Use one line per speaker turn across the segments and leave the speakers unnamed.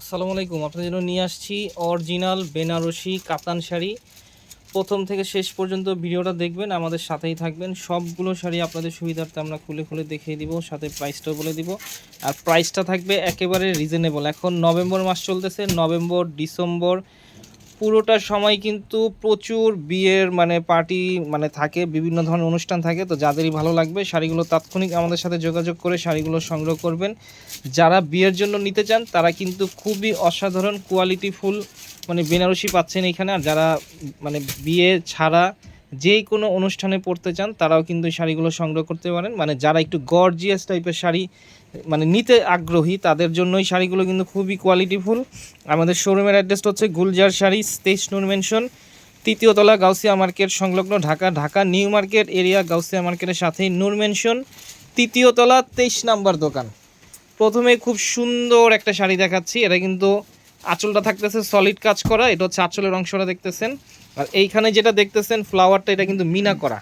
আসসালামু আলাইকুম। আপনাদের জন্য নিয়ে আসছি অরিজিনাল বেনারসি কাতান শাড়ি। প্রথম থেকে শেষ পর্যন্ত ভিডিওটা দেখবেন, আমাদের সাথেই থাকবেন। সবগুলো শাড়ি আপনাদের সুবিধার্থে আমরা খুলে খুলে দেখিয়ে দিব, সাথে প্রাইসটাও বলে দিব। আর প্রাইসটা থাকবে একেবারে রিজনেবল এখন নভেম্বর মাস চলতেছে, নভেম্বর, ডিসেম্বর পুরোটা সময় কিন্তু প্রচুর বিয়ের মানে পার্টি মানে থাকে, বিভিন্ন ধরনের অনুষ্ঠান থাকে, তো যাদেরই ভালো লাগবে শাড়িগুলো তাৎক্ষণিক আমাদের সাথে যোগাযোগ করে শাড়িগুলো সংগ্রহ করবেন। যারা বিয়ের জন্য নিতে চান, তারা কিন্তু খুবই অসাধারণ কোয়ালিটি ফুল মানে বেনারসি পাচ্ছেন এখানে, আর যারা মানে বিয়ে ছাড়া যেই কোনো অনুষ্ঠানে পড়তে চান, তারাও কিন্তু শাড়িগুলো সংগ্রহ করতে পারেন। মানে যারা একটু গর্জিয়াস টাইপের শাড়ি মানে নিতে আগ্রহী, তাদের জন্য এই শাড়িগুলো কিন্তু খুবই কোয়ালিটিফুল আমাদের শোরুমের অ্যাড্রেসটা হচ্ছে গুলজার শাড়ি, তেইশ নূর মেনশন তৃতীয় তলা গাউসিয়া মার্কেট সংলগ্ন Dhaka Dhaka New Market area Gausia মার্কেটের সাথেই নূর মেনশন তৃতীয় তলা, তেইশ নাম্বার দোকান। প্রথমে খুব সুন্দর একটা শাড়ি দেখাচ্ছি। এটা কিন্তু আঁচলটা থাকতেছে সলিড কাজ করা, এটা হচ্ছে আঁচলের অংশটা দেখতেছেন। আর এইখানে যেটা দেখতেছেন ফ্লাওয়ারটা এটা কিন্তু মিনা করা।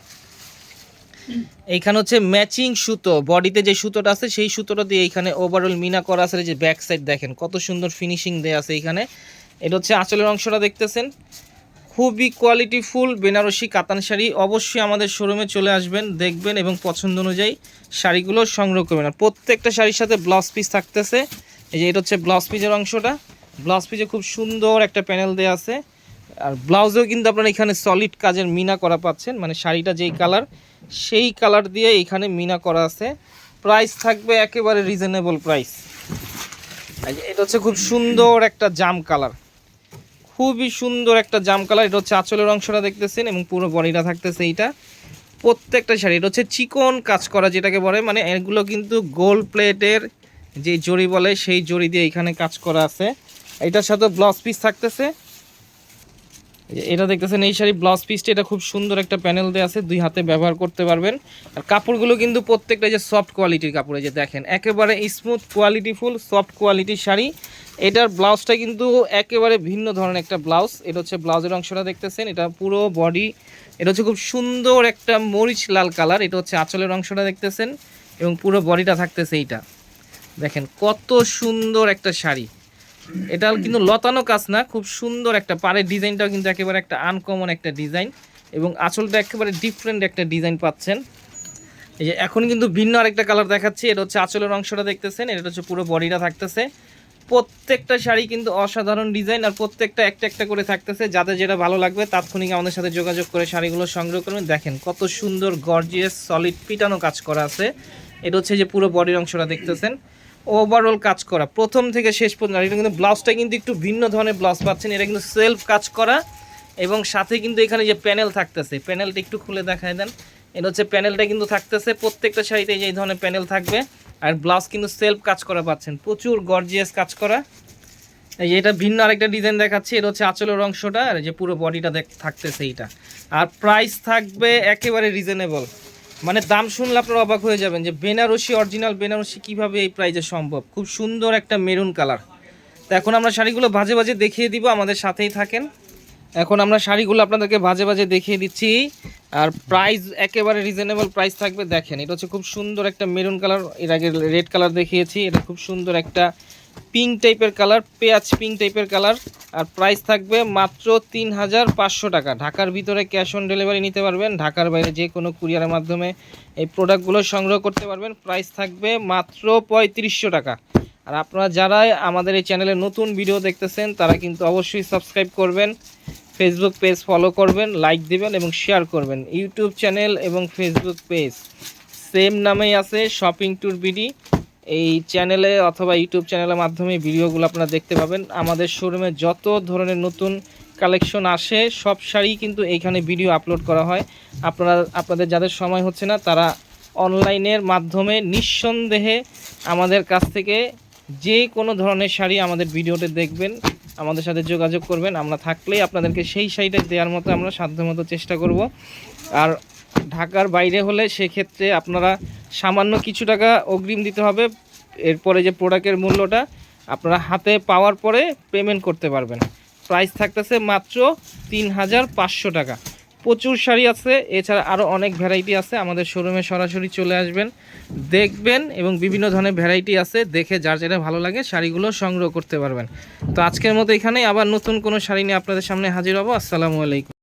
এইখানে হচ্ছে ম্যাচিং সুতো বডিতে যে সুতোটা আছে, সেই সুতোটা দিয়ে এইখানে ওভারঅল মিনা করা আছে যে ব্যাক সাইড দেখেন, কত সুন্দর ফিনিশিং দেয়া আছে এইখানে। এটা হচ্ছে আঁচলের অংশটা দেখতেছেন। খুবই কোয়ালিটি ফুল বেনারসি কাতান শাড়ি, অবশ্যই আমাদের শোরুমে চলে আসবেন, দেখবেন এবং পছন্দ অনুযায়ী শাড়িগুলো সংগ্রহ করবেন। আর প্রত্যেকটা শাড়ির সাথে ব্লাউজ পিস থাকতেছে, এই যে এটা হচ্ছে ব্লাউজ পিসের অংশটা। ব্লাউজ পিসে খুব সুন্দর একটা প্যানেল দেওয়া আছে। আর ব্লাউজেও কিন্তু আপনারা এখানে সলিড কাজের মিনা করা পাচ্ছেন। মানে শাড়িটা যেই কালার সেই কালার দিয়ে এখানে মিনা করা আছে। প্রাইস থাকবে একেবারে রিজনেবল প্রাইস এটা হচ্ছে খুব সুন্দর একটা জাম কালার খুবই সুন্দর একটা জাম কালার এটা হচ্ছে আঁচলের অংশটা দেখতেছেন এবং পুরো বডিটা থাকতেছে এইটা। প্রত্যেকটা শাড়ি। এটা হচ্ছে চিকন কাজ করা যেটাকে বলে। মানে এগুলো কিন্তু গোল্ড প্লেটের যে জড়ি বলে, সেই জড়ি দিয়ে এখানে কাজ করা আছে। এটার সাথে ব্লাউজ পিস থাকতেছে। এটা দেখতেছেন, এই শাড়ি ব্লাউজ পিসটা এটা খুব সুন্দর একটা প্যানেল দেওয়া আছে, দুই হাতে ব্যবহার করতে পারবেন। আর কাপড়গুলো কিন্তু প্রত্যেকটা যে সফট কোয়ালিটির কাপড় যে দেখেন, একেবারে স্মুথ কোয়ালিটি ফুল সফট কোয়ালিটির শাড়ি। এটার ব্লাউজটা কিন্তু একেবারে ভিন্ন ধরনের একটা ব্লাউজ এটা হচ্ছে ব্লাউজের অংশটা দেখতেছেন, এটা পুরো বডি এটা হচ্ছে খুব সুন্দর একটা মরিচ লাল কালার এটা হচ্ছে আঁচলের অংশটা দেখতেছেন, এবং পুরো বডিটা থাকতেছে এইটা। দেখেন, কত সুন্দর একটা শাড়ি। এটা কিন্তু লতানো কাজ না, খুব সুন্দর একটা পাড়ের ডিজাইনটাও কিন্তু একেবারে একটা আনকমন একটা ডিজাইন এবং আঁচলটা একেবারে ডিফারেন্ট একটা ডিজাইন পাচ্ছেন। এই যে এখন কিন্তু ভিন্ন আরেকটা কালার দেখাচ্ছি, এটা হচ্ছে আঁচলের অংশটা দেখতেছেন, এটা হচ্ছে পুরো বডিটা থাকতেছে। প্রত্যেকটা শাড়ি কিন্তু অসাধারণ ডিজাইন আর প্রত্যেকটা একটা একটা করে থাকতেছে, যাদের যেটা ভালো লাগবে তাৎক্ষণিক আমাদের সাথে যোগাযোগ করে শাড়িগুলো সংগ্রহ করবেন। দেখেন কত সুন্দর গর্জিয়াস সলিড পিটানো কাজ করা আছে। এটা হচ্ছে যে পুরো বডির অংশটা দেখতেছেন। ওভারঅল কাজ করা। প্রথম থেকে শেষ পর্যন্ত এটা কিন্তু ব্লাউজটা কিন্তু একটু ভিন্ন ধরনের ব্লাউজ পাচ্ছেন, এটা কিন্তু সেলফ কাজ করা। এবং সাথে কিন্তু এখানে যে প্যানেল থাকতেছে প্যানেলটা একটু খুলে দেখায় দেন। এটা হচ্ছে প্যানেলটা কিন্তু থাকতেছে, প্রত্যেকটা শাড়িতে এই ধরনের প্যানেল থাকবে। আর ব্লাউজ কিন্তু সেলফ কাজ করা পাচ্ছেন, প্রচুর গর্জিয়াস কাজ করা। এই যে এটা ভিন্ন আরেকটা ডিজাইন দেখাচ্ছি, এটা হচ্ছে আঁচলের অংশটা, আর যে পুরো বডিটা থাকতেছে এইটা। আর প্রাইস থাকবে একেবারে রিজনেবল মানে দাম শুনলে আপনারা অবাক হয়ে যাবেন যে বেনারসি অরিজিনাল বেনারসি কীভাবে এই প্রাইজে সম্ভব? খুব সুন্দর একটা মেরুন কালার তো এখন আমরা শাড়িগুলো ভাজে ভাজে দেখিয়ে দিব, আমাদের সাথেই থাকেন। এখন আমরা শাড়িগুলো আপনাদেরকে ভাজে ভাজে দেখিয়ে দিচ্ছি। আর প্রাইস একেবারে রিজনেবল প্রাইস থাকবে, দেখেন, এটা হচ্ছে খুব সুন্দর একটা মেরুন কালারের আগে রেড কালার দেখিয়েছি, এটা খুব সুন্দর একটা পিঙ্ক টাইপের কালার পেঁয়াজ পিঙ্ক টাইপের কালার আর প্রাইস থাকবে মাত্র তিন হাজার পাঁচশো টাকা। ঢাকার ভিতরে ক্যাশ অন ডেলিভারি নিতে পারবেন, ঢাকার বাইরে যে কোনো কুরিয়ারের মাধ্যমে এই প্রোডাক্টগুলো সংগ্রহ করতে পারবেন প্রাইস থাকবে মাত্র পঁয়ত্রিশশো টাকা। আর আপনারা যারা আমাদের এই চ্যানেলে নতুন ভিডিও দেখতেছেন, তারা কিন্তু অবশ্যই সাবস্ক্রাইব করবেন ফেসবুক পেজ ফলো করবেন লাইক দিবেন এবং শেয়ার করবেন। ইউটিউব চ্যানেল এবং ফেসবুক পেজ সেম নামেই আছে শপিং ট্যুর বিডি এই চ্যানেলে অথবা ইউটিউব চ্যানেলের মাধ্যমে ভিডিওগুলো আপনারা দেখতে পাবেন। আমাদের শোরুমে যত ধরনের নতুন কালেকশন আসে, সব শাড়ি কিন্তু এইখানে ভিডিও আপলোড করা হয়। আপনারা, আপনাদের যাদের সময় হচ্ছে না, তারা অনলাইনের মাধ্যমে নিঃসন্দেহে আমাদের কাছ থেকে যে কোনো ধরনের শাড়ি আমাদের ভিডিওতে দেখবেন, আমাদের সাথে যোগাযোগ করবেন। আমরা থাকলেই আপনাদেরকে সেই শাড়িটা দেওয়ার মতো আমরা সাধ্যমতো চেষ্টা করব। আর ঢাকার বাইরে হলে সেক্ষেত্রে আপনারা সামান্য কিছু টাকা অগ্রিম দিতে হবে। এরপরে যে প্রোডাক্টের মূল্যটা আপনারা হাতে পাওয়ার পরে পেমেন্ট করতে পারবেন। প্রাইস থাকতেছে মাত্র তিন হাজার পাঁচশো টাকা। প্রচুর শাড়ি আছে, এছাড়া আরও অনেক ভ্যারাইটি আছে। আমাদের শোরুমে সরাসরি চলে আসবেন, দেখবেন এবং বিভিন্ন ধরনের ভ্যারাইটি আছে। দেখে যার যেটা ভালো লাগে শাড়িগুলো সংগ্রহ করতে পারবেন। তো আজকের মতো এখানে আবার নতুন কোনো শাড়ি নিয়ে আপনাদের সামনে হাজির হব। আসসালামু আলাইকুম।